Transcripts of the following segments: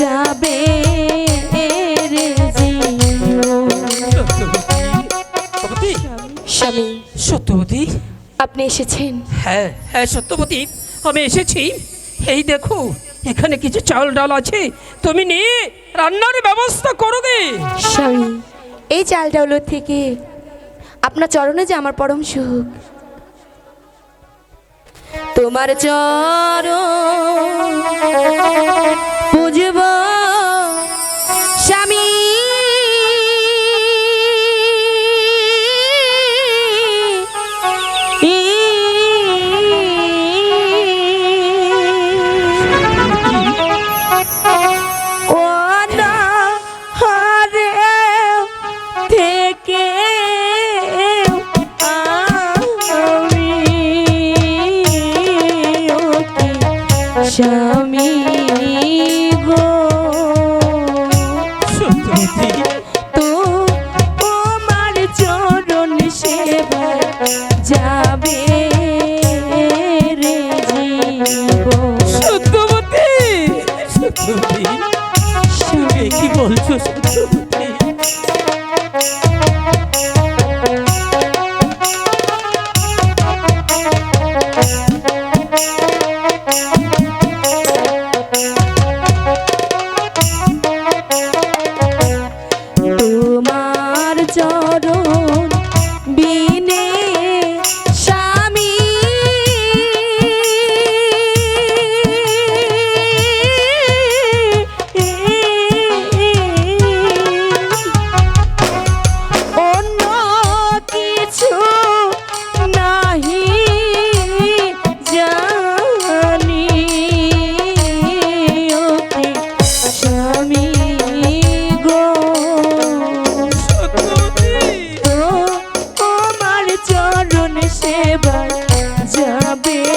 যাবে স্বামী। সত্যবতী আপনি এসেছেন। হ্যাঁ হ্যাঁ সত্যবতী আমি এসেছি। এই দেখো এখানে কিছু চাল ডাল আছে। তুমি নিয়ে রান্নার ব্যবস্থা করো গে। স্বামী এই চাল ডাউলোর থেকে আপনার চরণে যে আমার পরম সুখ। তোমার চরণ স্বামী গো। তো তোমার চরণ সেবায় যাবে রে জীবন। সত্যবতী সত্যবতী। কি বলছো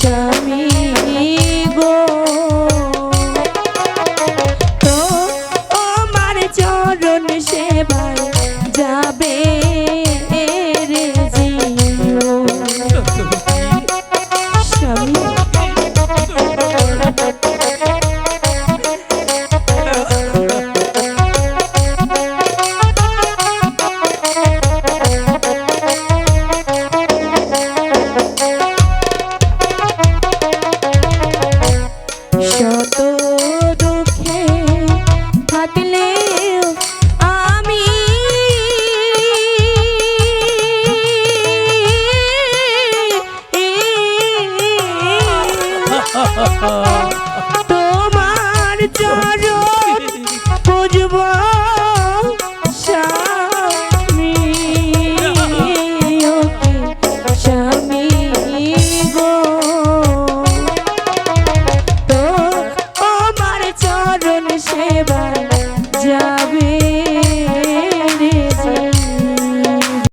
স্বামী গো। তো আমার সেবায় তোমার চরণ